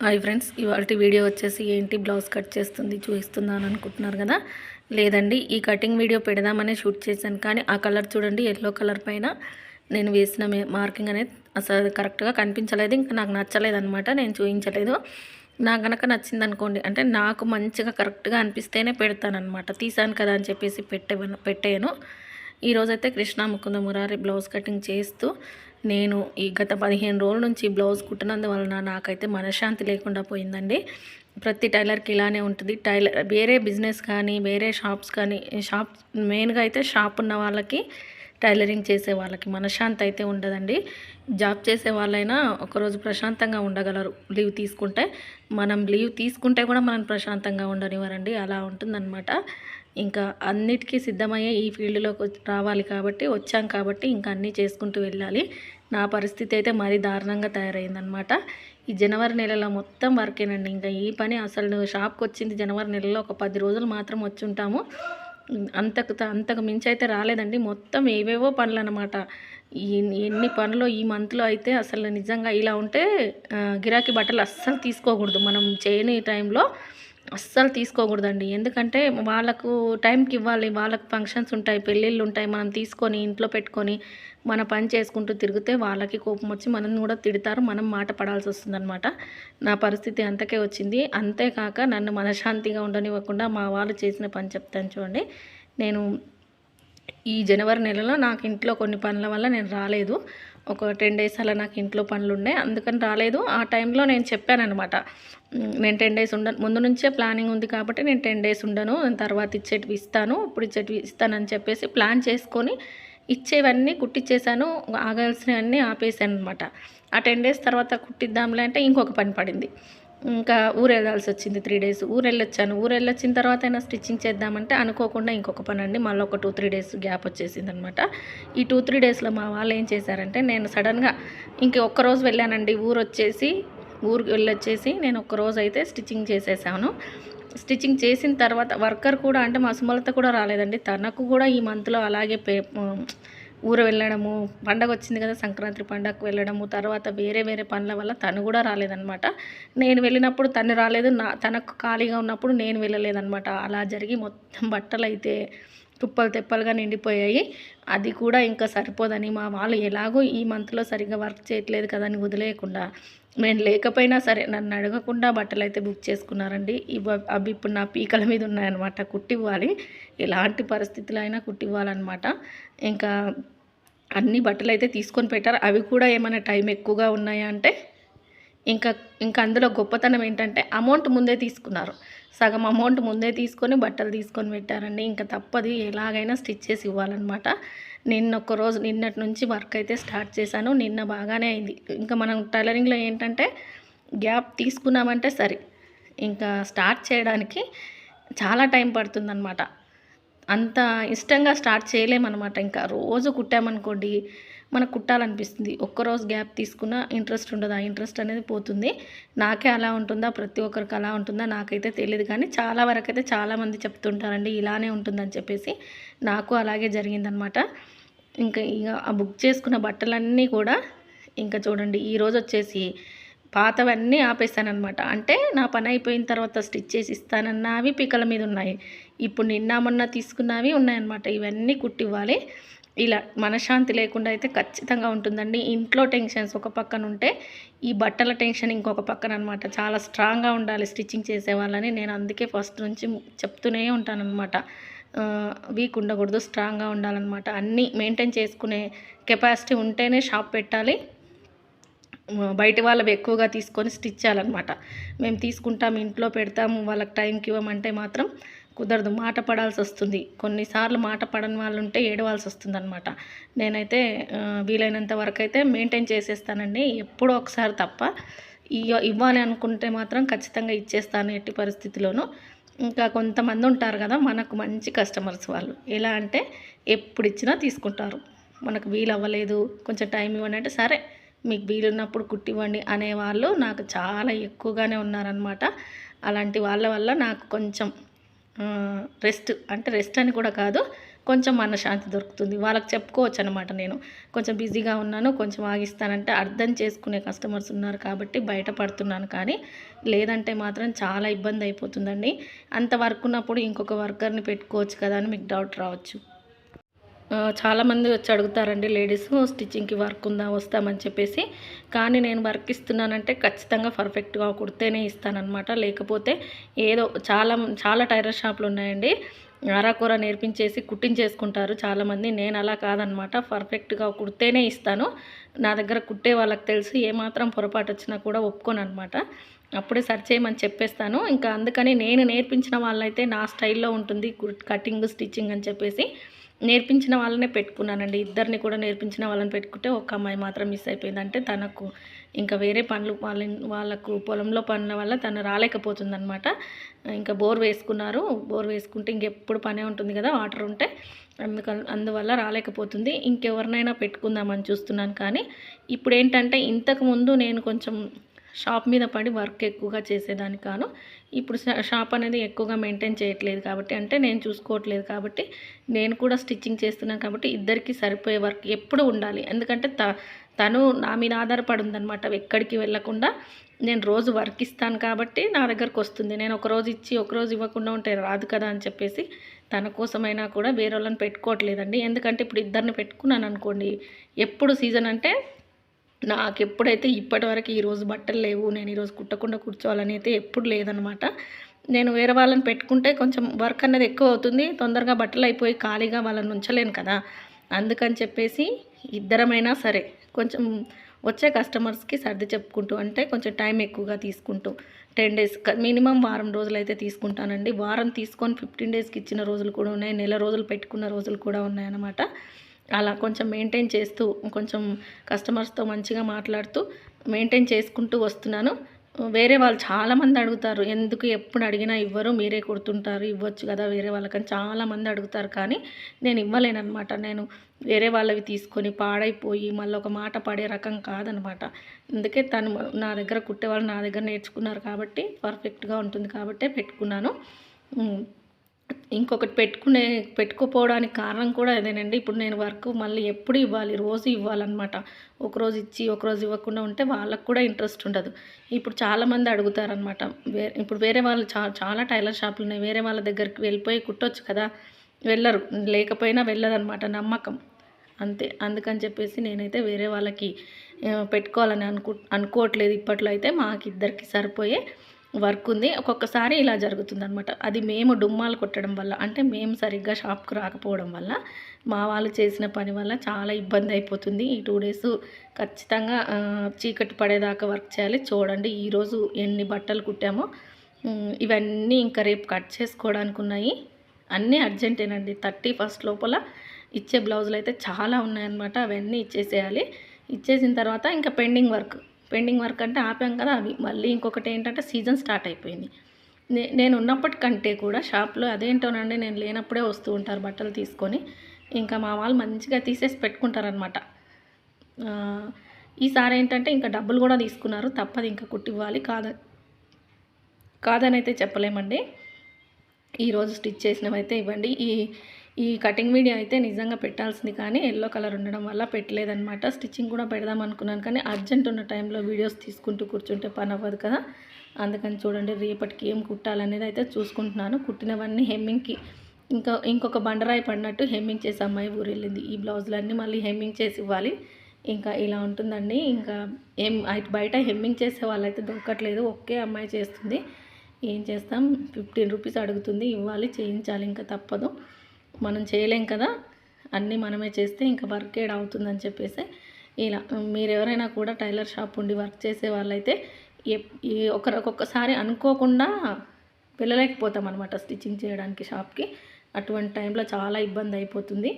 Hi friends ఇవాళ video వచ్చేసి ఏంటి? బ్లౌజ్ కట్ చేస్తుంది చూపిస్తున్నాను అనుకుంటున్నారు కదా? లేదండి ఈ కటింగ్ వీడియో పెడదామనే షూట్ చేశాను. కానీ ఆ కలర్ చూడండి ఎల్లో కలర్ పైన నేను వేసిన మార్కింగ్ అనేది అసలు కరెక్ట్గా కనిపించలేదు. ఇంకా నాకు నచ్చలేదు అనమాట నేను చూపించలేదు. నాకు కనుక నచ్చింది అనుకోండి అంటే నాకు మంచిగా కరెక్ట్గా అనిపిస్తేనే పెడతానమాట తీసాను కదా అని చెప్పేసి పెట్టే పెట్టాను ఈరోజైతే కృష్ణ ముకుంద మురారి బ్లౌజ్ కటింగ్ చేస్తూ నేను ఈ గత పదిహేను రోజుల నుంచి బ్లౌజ్ కుట్టినందువలన నాకైతే మనశ్శాంతి లేకుండా పోయిందండి. ప్రతి టైలర్కి ఇలానే ఉంటుంది. టైలర్ వేరే బిజినెస్ కానీ వేరే షాప్స్ కానీ షాప్ మెయిన్గా అయితే షాప్ ఉన్న వాళ్ళకి టైలరింగ్ చేసే వాళ్ళకి మనశ్శాంతి అయితే ఉండదండి. జాబ్ చేసే వాళ్ళైనా ఒకరోజు ప్రశాంతంగా ఉండగలరు లీవ్ తీసుకుంటే. మనం లీవ్ తీసుకుంటే కూడా మనం ప్రశాంతంగా ఉండనివ్వరండి. అలా ఉంటుందన్నమాట. ఇంకా అన్నిటికీ సిద్ధమయ్యే ఈ ఫీల్డ్లోకి రావాలి కాబట్టి వచ్చాం కాబట్టి ఇంకా అన్నీ చేసుకుంటూ వెళ్ళాలి. నా పరిస్థితి అయితే మరీ దారుణంగా తయారైందనమాట ఈ జనవరి నెలలో మొత్తం వర్కేనండి. ఇంకా ఈ పని అసలు షాప్కి వచ్చింది జనవరి నెలలో ఒక పది రోజులు మాత్రం వచ్చి ఉంటాము. అంతకు అంతకు మించి అయితే రాలేదండి. మొత్తం ఏవేవో పనులు అనమాట ఎన్ని పనులు ఈ మంత్లో అయితే అసలు నిజంగా ఇలా ఉంటే గిరాకీ బట్టలు అస్సలు తీసుకోకూడదు. మనం చేయని టైంలో అస్సలు తీసుకోకూడదండి. ఎందుకంటే వాళ్ళకు టైంకి ఇవ్వాలి. వాళ్ళకు ఫంక్షన్స్ ఉంటాయి పెళ్ళిళ్ళు ఉంటాయి. మనం తీసుకొని ఇంట్లో పెట్టుకొని మన పని చేసుకుంటూ తిరిగితే వాళ్ళకి కోపం వచ్చి మనం కూడా తిడతారు. మనం మాట పడాల్సి వస్తుందన్నమాట. నా పరిస్థితి అంతకే వచ్చింది. అంతేకాక నన్ను మనశ్శాంతిగా ఉండనివ్వకుండా మా వాళ్ళు చేసిన పని చెప్తాను చూడండి. నేను ఈ జనవరి నెలలో నాకు ఇంట్లో కొన్ని పనుల వల్ల నేను రాలేదు. ఒక టెన్ డేస్ అలా నాకు ఇంట్లో పనులు అందుకని రాలేదు. ఆ టైంలో నేను చెప్పాను అనమాట నేను టెన్ డేస్ ఉండను ముందు నుంచే ప్లానింగ్ ఉంది కాబట్టి నేను టెన్ డేస్ ఉండను. తర్వాత ఇచ్చేటివి ఇస్తాను. ఇప్పుడు ఇచ్చేటివి ఇస్తానని చెప్పేసి ప్లాన్ చేసుకొని ఇచ్చేవన్నీ కుట్టించేసాను ఆగాల్సినవన్నీ ఆపేసాను అనమాట ఆ టెన్ డేస్ తర్వాత కుట్టిద్దాంలే అంటే ఇంకొక పని పడింది. ఇంకా ఊరు వెళ్ళాల్సి వచ్చింది త్రీ డేస్ ఊరు వెళ్ళొచ్చాను ఊరు వెళ్ళొచ్చిన తర్వాత అయినా స్టిచ్చింగ్ చేద్దామంటే అనుకోకుండా ఇంకొక పని అండి మళ్ళీ ఒక టూ త్రీ డేస్ గ్యాప్ వచ్చేసింది అనమాట ఈ టూ త్రీ డేస్లో మా వాళ్ళు ఏం చేశారంటే నేను సడన్గా ఇంక ఒక్కరోజు వెళ్ళానండి. ఊరు వచ్చేసి ఊరికి వెళ్ళొచ్చేసి నేను ఒక్కరోజు అయితే స్టిచ్చింగ్ చేసేసాను. స్టిచ్చింగ్ చేసిన తర్వాత వర్కర్ కూడా అంటే మా సుమలత కూడా రాలేదండి. తనకు కూడా ఈ మంత్లో అలాగే పే ఊరు వెళ్ళడము పండగ వచ్చింది కదా సంక్రాంతి పండగకు వెళ్ళడము తర్వాత వేరే వేరే పనుల వల్ల తను కూడా రాలేదనమాట నేను వెళ్ళినప్పుడు తను రాలేదు నా తనకు ఖాళీగా ఉన్నప్పుడు నేను వెళ్ళలేదనమాట అలా జరిగి మొత్తం బట్టలు అయితే తుప్పలు తెప్పలుగా నిండిపోయాయి. అది కూడా ఇంకా సరిపోదని మా వాళ్ళు ఎలాగో ఈ మంత్లో సరిగ్గా వర్క్ చేయట్లేదు కదా అని వదిలేయకుండా నేను లేకపోయినా సరే నన్ను అడగకుండా బట్టలు అయితే బుక్ చేసుకున్నారండి. ఇవి అవి ఇప్పుడు నా పీకల మీద ఉన్నాయన్నమాట. కుట్టివ్వాలి. ఎలాంటి పరిస్థితులు అయినా కుట్టివ్వాలన్నమాట. ఇంకా అన్ని బట్టలు అయితే తీసుకొని పెట్టారు. అవి కూడా ఏమైనా టైం ఎక్కువగా ఉన్నాయా అంటే ఇంకా ఇంకా అందులో గొప్పతనం ఏంటంటే అమౌంట్ ముందే తీసుకున్నారు. సగం అమౌంట్ ముందే తీసుకొని బట్టలు తీసుకొని పెట్టారండి. ఇంకా తప్పది ఎలాగైనా స్టిచ్ చేసి ఇవ్వాలన్నమాట. నిన్న ఒక రోజు నిన్నటి నుంచి వర్క్ అయితే స్టార్ట్ చేశాను. నిన్న బాగానే అయింది. ఇంకా మనం టైలరింగ్లో ఏంటంటే గ్యాప్ తీసుకున్నామంటే సరే. ఇంకా స్టార్ట్ చేయడానికి చాలా టైం పడుతుందన్నమాట. అంత ఇష్టంగా స్టార్ట్ చేయలేమన్నమాట. ఇంకా రోజు కుట్టామనుకోండి మనకు కుట్టాలనిపిస్తుంది. ఒక్కరోజు గ్యాప్ తీసుకున్నా ఇంట్రెస్ట్ ఉండదు. ఆ ఇంట్రెస్ట్ అనేది పోతుంది. నాకే అలా ఉంటుందా? ప్రతి ఒక్కరికి అలా ఉంటుందా? నాకైతే తెలియదు కానీ చాలా వరకు అయితే చాలామంది చెప్తుంటారండి ఇలానే ఉంటుందని చెప్పేసి. నాకు అలాగే జరిగిందనమాట. ఇంకా ఇక ఆ బుక్ చేసుకున్న బట్టలన్నీ కూడా ఇంకా చూడండి ఈరోజు వచ్చేసి పాతవన్నీ ఆపేసానమాట అంటే నా పని అయిపోయిన తర్వాత స్టిచ్ చేసి ఇస్తానన్నవి పికల మీద ఉన్నాయి. ఇప్పుడు నిన్న మొన్న తీసుకున్నవి ఉన్నాయన్నమాట. ఇవన్నీ కుట్టివ్వాలి. ఇలా మనశ్శాంతి లేకుండా అయితే ఖచ్చితంగా ఉంటుందండి. ఇంట్లో టెన్షన్స్ ఒక పక్కన ఉంటే ఈ బట్టల టెన్షన్ ఇంకొక పక్కన అనమాట చాలా స్ట్రాంగ్గా ఉండాలి స్టిచ్చింగ్ చేసే వాళ్ళని. నేను అందుకే ఫస్ట్ నుంచి చెప్తూనే ఉంటానన్నమాట. వీక్ ఉండకూడదు స్ట్రాంగ్గా ఉండాలన్నమాట. అన్నీ మెయింటైన్ చేసుకునే కెపాసిటీ ఉంటేనే షాప్ పెట్టాలి. బయట వాళ్ళవి ఎక్కువగా తీసుకొని స్టిచ్ చేయాలన్నమాట. మేము తీసుకుంటాం ఇంట్లో పెడతాము వాళ్ళకి టైంకి ఇవ్వమంటే మాత్రం కుదరదు. మాట పడాల్సి వస్తుంది. కొన్నిసార్లు మాట పడని వాళ్ళు ఉంటే ఏడవాల్సి వస్తుంది అనమాట నేనైతే వీలైనంత వరకు అయితే మెయింటైన్ చేసేస్తానండి. ఎప్పుడో ఒకసారి తప్ప ఇవ్వాలి అనుకుంటే మాత్రం ఖచ్చితంగా ఇచ్చేస్తాను ఎట్టి పరిస్థితిలోనూ. ఇంకా కొంతమంది ఉంటారు కదా మనకు మంచి కస్టమర్స్ వాళ్ళు. ఎలా అంటే ఎప్పుడు ఇచ్చినా తీసుకుంటారు. మనకు వీలు అవ్వలేదు కొంచెం టైం ఇవ్వండి అంటే సరే మీకు వీలున్నప్పుడు కుట్టివ్వండి అనేవాళ్ళు నాకు చాలా ఎక్కువగానే ఉన్నారనమాట అలాంటి వాళ్ళ వల్ల నాకు కొంచెం రెస్ట్ అంటే రెస్ట్ అని కూడా కాదు కొంచెం మనశ్శాంతి దొరుకుతుంది. వాళ్ళకి చెప్పుకోవచ్చు అనమాట నేను. కొంచెం బిజీగా ఉన్నాను కొంచెం ఆగిస్తానంటే అర్థం చేసుకునే కస్టమర్స్ ఉన్నారు కాబట్టి బయటపడుతున్నాను కానీ లేదంటే మాత్రం చాలా ఇబ్బంది అయిపోతుందండి. అంత వర్క్ ఉన్నప్పుడు ఇంకొక వర్కర్ని పెట్టుకోవచ్చు కదా అని మీకు డౌట్ రావచ్చు. చాలామంది వచ్చి అడుగుతారండి లేడీస్ స్టిచ్చింగ్కి వర్క్ ఉందా వస్తామని చెప్పేసి. కానీ నేను వర్క్ ఇస్తున్నానంటే ఖచ్చితంగా పర్ఫెక్ట్గా కుడితేనే ఇస్తానమాట లేకపోతే ఏదో చాలా చాలా టైలర్ షాపులు ఉన్నాయండి. అరాకొర నేర్పించేసి కుట్టించేసుకుంటారు చాలామంది. నేను అలా కాదనమాట పర్ఫెక్ట్గా కుడితేనే ఇస్తాను. నా దగ్గర కుట్టే వాళ్ళకి తెలుసు ఏమాత్రం పొరపాటు వచ్చినా కూడా ఒప్పుకోను అనమాట అప్పుడే సర్చ్ చేయమని చెప్పేస్తాను. ఇంకా అందుకని నేను నేర్పించిన వాళ్ళైతే నా స్టైల్లో ఉంటుంది కటింగ్ స్టిచ్చింగ్ అని చెప్పేసి. నేర్పించిన వాళ్ళనే పెట్టుకున్నానండి. ఇద్దరిని కూడా నేర్పించిన వాళ్ళని పెట్టుకుంటే ఒక అమ్మాయి మాత్రం మిస్ అయిపోయింది అంటే తనకు ఇంకా వేరే పనులు వాళ్ళ వాళ్ళకు పొలంలో పనుల వల్ల తను రాలేకపోతుందనమాట ఇంకా బోర్ వేసుకున్నారు. బోర్ వేసుకుంటే ఇంకెప్పుడు పనే ఉంటుంది కదా వాటర్ ఉంటే. అందుక అందువల్ల రాలేకపోతుంది. ఇంకెవరినైనా పెట్టుకుందామని చూస్తున్నాను కానీ ఇప్పుడు ఏంటంటే ఇంతకుముందు నేను కొంచెం షాప్ మీద పడి వర్క్ ఎక్కువగా చేసేదాన్ని కాను. ఇప్పుడు షాప్ అనేది ఎక్కువగా మెయింటైన్ చేయట్లేదు కాబట్టి అంటే నేను చూసుకోవట్లేదు కాబట్టి నేను కూడా స్టిచ్చింగ్ చేస్తున్నాను కాబట్టి ఇద్దరికి సరిపోయే వర్క్ ఎప్పుడు ఉండాలి. ఎందుకంటే త తను నా మీద ఆధారపడి ఉందన్నమాట ఎక్కడికి వెళ్ళకుండా నేను రోజు వర్క్ ఇస్తాను కాబట్టి నా దగ్గరకు వస్తుంది. నేను ఒక రోజు ఇచ్చి ఒక రోజు ఇవ్వకుండా ఉంటే రాదు కదా అని చెప్పేసి తన కోసమైనా కూడా వేరే వాళ్ళని పెట్టుకోవట్లేదండి. ఎందుకంటే ఇప్పుడు ఇద్దరిని పెట్టుకున్నాను అనుకోండి ఎప్పుడు సీజన్ అంటే నాకు ఎప్పుడైతే ఇప్పటివరకు ఈరోజు బట్టలు లేవు నేను ఈరోజు కుట్టకుండా కూర్చోవాలని అయితే ఎప్పుడు లేదనమాట నేను వేరే వాళ్ళని పెట్టుకుంటే కొంచెం వర్క్ అనేది ఎక్కువ అవుతుంది తొందరగా బట్టలు అయిపోయి ఖాళీగా వాళ్ళని ఉంచలేను కదా. అందుకని చెప్పేసి ఇద్దరమైనా సరే కొంచెం వచ్చే కస్టమర్స్కి సర్ది చెప్పుకుంటూ అంటే కొంచెం టైం ఎక్కువగా తీసుకుంటూ టెన్ డేస్ మినిమం వారం రోజులు అయితే తీసుకుంటానండి. వారం తీసుకొని ఫిఫ్టీన్ డేస్కి ఇచ్చిన రోజులు కూడా ఉన్నాయి నెల రోజులు పెట్టుకున్న రోజులు కూడా ఉన్నాయన్నమాట. అలా కొంచెం మెయింటైన్ చేస్తూ కొంచెం కస్టమర్స్తో మంచిగా మాట్లాడుతూ మెయింటైన్ చేసుకుంటూ వస్తున్నాను. వేరే వాళ్ళు చాలామంది అడుగుతారు ఎందుకు ఎప్పుడు అడిగినా ఇవ్వరు మీరే కుడుతుంటారు ఇవ్వచ్చు కదా వేరే వాళ్ళకని చాలామంది అడుగుతారు. కానీ నేను ఇవ్వలేనమాట నేను వేరే వాళ్ళవి తీసుకొని పాడైపోయి మళ్ళీ ఒక మాట పడే రకం కాదనమాట అందుకే తను నా దగ్గర కుట్టే వాళ్ళు నా దగ్గర నేర్చుకున్నారు కాబట్టి పర్ఫెక్ట్గా ఉంటుంది కాబట్టే పెట్టుకున్నాను. ఇంకొకటి పెట్టుకునే పెట్టుకోపోవడానికి కారణం కూడా అదేనండి. ఇప్పుడు నేను వర్క్ మళ్ళీ ఎప్పుడు ఇవ్వాలి? రోజు ఇవ్వాలన్నమాట. ఒకరోజు ఇచ్చి ఒకరోజు ఇవ్వకుండా ఉంటే వాళ్ళకు కూడా ఇంట్రెస్ట్ ఉండదు. ఇప్పుడు చాలామంది అడుగుతారనమాట వే ఇప్పుడు వేరే వాళ్ళు చా చాలా టైలర్ షాపులు ఉన్నాయి. వేరే వాళ్ళ దగ్గరికి వెళ్ళిపోయి కుట్టొచ్చు కదా? వెళ్ళరు. లేకపోయినా వెళ్ళదనమాట నమ్మకం. అంతే. అందుకని చెప్పేసి నేనైతే వేరే వాళ్ళకి పెట్టుకోవాలని అనుకు అనుకోవట్లేదు. ఇప్పట్లో అయితే మాకు ఇద్దరికి సరిపోయే వర్క్ ఉంది. ఒక్కొక్కసారి ఇలా జరుగుతుందనమాట అది మేము డుమ్మాలు కొట్టడం వల్ల అంటే మేము సరిగ్గా షాప్కి రాకపోవడం వల్ల మా వాళ్ళు చేసిన పని వల్ల చాలా ఇబ్బంది అయిపోతుంది. ఈ టూ డేస్ ఖచ్చితంగా చీకటి పడేదాకా వర్క్ చేయాలి. చూడండి ఈరోజు ఎన్ని బట్టలు కుట్టామో. ఇవన్నీ ఇంకా రేపు కట్ చేసుకోవడానికి ఉన్నాయి. అన్నీ అర్జెంటేనండి. థర్టీ ఫస్ట్ లోపల ఇచ్చే బ్లౌజులు అయితే చాలా ఉన్నాయన్నమాట. అవన్నీ ఇచ్చేసేయాలి. ఇచ్చేసిన తర్వాత ఇంకా పెండింగ్ వర్క్. పెండింగ్ వర్క్ అంటే ఆపాం కదా అవి మళ్ళీ ఇంకొకటి ఏంటంటే సీజన్ స్టార్ట్ అయిపోయింది. నే నేను ఉన్నప్పటికంటే కూడా షాప్లో అదేంటోనండి నేను లేనప్పుడే వస్తూ ఉంటారు బట్టలు తీసుకొని. ఇంకా మా వాళ్ళు మంచిగా తీసేసి పెట్టుకుంటారనమాట ఈసారి ఏంటంటే ఇంకా డబ్బులు కూడా తీసుకున్నారు. తప్పదు ఇంకా కుట్టివ్వాలి. కాద కాదని అయితే చెప్పలేమండి ఈరోజు స్టిచ్ చేసినవైతే ఇవ్వండి. ఈ ఈ కటింగ్ వీడియో అయితే నిజంగా పెట్టాల్సింది కానీ ఎల్లో కలర్ ఉండడం వల్ల పెట్టలేదనమాట స్టిచ్చింగ్ కూడా పెడదాం అనుకున్నాను కానీ అర్జెంట్ ఉన్న టైంలో వీడియోస్ తీసుకుంటూ కూర్చుంటే పని అవ్వదు కదా. అందుకని చూడండి రేపటికి ఏం కుట్టాలనేది అయితే చూసుకుంటున్నాను. కుట్టినవన్నీ హెమ్మింగ్కి ఇంకా ఇంకొక బండరాయి పడినట్టు హెమ్మింగ్ చేసి అమ్మాయి ఊరెళ్ళింది. ఈ బ్లౌజులన్నీ మళ్ళీ హెమ్మింగ్ చేసి ఇవ్వాలి. ఇంకా ఇలా ఉంటుందండి. ఇంకా ఏం బయట హెమ్మింగ్ చేసే వాళ్ళైతే దొరకట్లేదు. ఒకే అమ్మాయి చేస్తుంది. ఏం చేస్తాం? ఫిఫ్టీన్ రూపీస్ అడుగుతుంది. ఇవ్వాలి చేయించాలి. ఇంకా తప్పదు. మనం చేయలేం కదా అన్నీ మనమే చేస్తే ఇంకా వర్క్ ఏడ్ అవుతుందని చెప్పేసి ఇలా మీరు ఎవరైనా కూడా టైలర్ షాప్ ఉండి వర్క్ చేసే వాళ్ళైతే ఒకరికొకసారి ఈ ఒక్కొక్కసారి అనుకోకుండా వెళ్ళలేకపోతాం అనమాట స్టిచ్చింగ్ చేయడానికి షాప్కి అటువంటి టైంలో చాలా ఇబ్బంది అయిపోతుంది.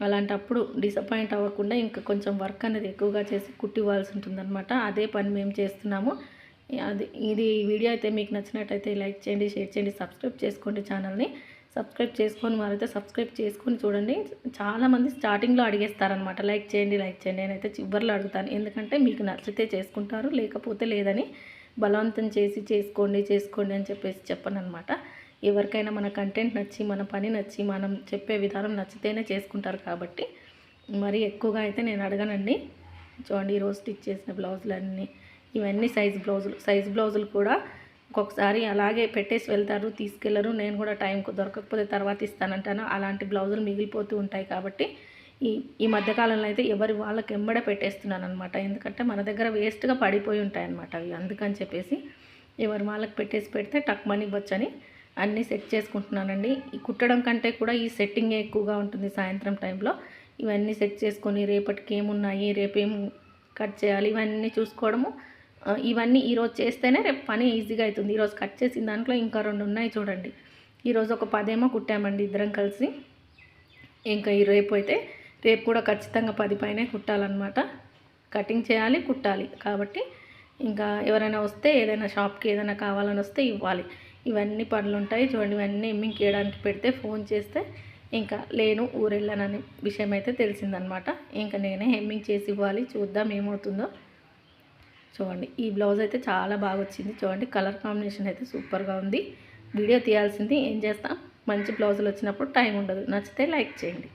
అలాంటప్పుడు డిసప్పాయింట్ అవ్వకుండా ఇంకా కొంచెం వర్క్ అనేది ఎక్కువగా చేసి కుట్టివ్వాల్సి ఉంటుందన్నమాట. అదే పని మేము చేస్తున్నాము. అది ఇది వీడియో అయితే మీకు నచ్చినట్టయితే లైక్ చేయండి షేర్ చేయండి సబ్స్క్రైబ్ చేసుకోండి ఛానల్ని. సబ్స్క్రైబ్ చేసుకొని వారైతే సబ్స్క్రైబ్ చేసుకొని చూడండి. చాలామంది స్టార్టింగ్లో అడిగేస్తారనమాట లైక్ చేయండి లైక్ చేయండి నేనైతే చివరిలో అడుగుతాను. ఎందుకంటే మీకు నచ్చితే చేసుకుంటారు లేకపోతే లేదని బలవంతం చేసి చేసుకోండి చేసుకోండి అని చెప్పేసి చెప్పను అనమాట ఎవరికైనా మన కంటెంట్ నచ్చి మన పని నచ్చి మనం చెప్పే విధానం నచ్చితేనే చేసుకుంటారు కాబట్టి. మరి ఎక్కువగా అయితే నేను అడగనండి. చూడండి ఈరోజు స్టిచ్ చేసిన బ్లౌజులు అన్నీ ఇవన్నీ సైజ్ బ్లౌజులు. సైజ్ బ్లౌజులు కూడా ఒక్కొక్కసారి అలాగే పెట్టేసి వెళ్తారు తీసుకెళ్ళరు. నేను కూడా టైంకు దొరకకపోతే తర్వాత ఇస్తానంటాను. అలాంటి బ్లౌజులు మిగిలిపోతూ ఉంటాయి కాబట్టి ఈ ఈ మధ్యకాలంలో అయితే ఎవరి వాళ్ళకి ఎంబడ పెట్టేస్తున్నాను అనమాట ఎందుకంటే మన దగ్గర వేస్ట్గా పడిపోయి ఉంటాయి అనమాట అవి. అందుకని చెప్పేసి ఎవరి వాళ్ళకి పెట్టేసి పెడితే టక్ మనీ ఇవ్వచ్చని అన్నీ సెట్ చేసుకుంటున్నానండి. ఈ కుట్టడం కంటే కూడా ఈ సెట్టింగే ఎక్కువగా ఉంటుంది సాయంత్రం టైంలో ఇవన్నీ సెట్ చేసుకొని రేపటికి ఏమున్నాయి రేపేం కట్ చేయాలి ఇవన్నీ చూసుకోవడము ఇవన్నీ ఈరోజు చేస్తేనే రేపు పని ఈజీగా అవుతుంది. ఈరోజు కట్ చేసిన దాంట్లో ఇంకా రెండు ఉన్నాయి చూడండి. ఈరోజు ఒక పదేమో కుట్టామండి ఇద్దరం కలిసి. ఇంకా ఈ రేపు అయితే రేపు కూడా ఖచ్చితంగా పది పైనే కుట్టాలన్నమాట. కటింగ్ చేయాలి కుట్టాలి. కాబట్టి ఇంకా ఎవరైనా వస్తే ఏదైనా షాప్కి ఏదైనా కావాలని వస్తే ఇవ్వాలి. ఇవన్నీ పనులు ఉంటాయి చూడండి. ఇవన్నీ ఎమ్మింగ్ చేయడానికి పెడితే ఫోన్ చేస్తే ఇంకా లేను ఊరెళ్ళానని విషయం అయితే తెలిసిందనమాట ఇంకా నేనే హెమ్మింగ్ చేసి ఇవ్వాలి. చూద్దాం ఏమవుతుందో. చూడండి ఈ బ్లౌజ్ అయితే చాలా బాగా వచ్చింది. చూడండి కలర్ కాంబినేషన్ అయితే సూపర్గా ఉంది. వీడియో తీయాల్సింది ఏం చేస్తాం? మంచి బ్లౌజులు వచ్చినప్పుడు టైం ఉండదు. నచ్చితే లైక్ చేయండి.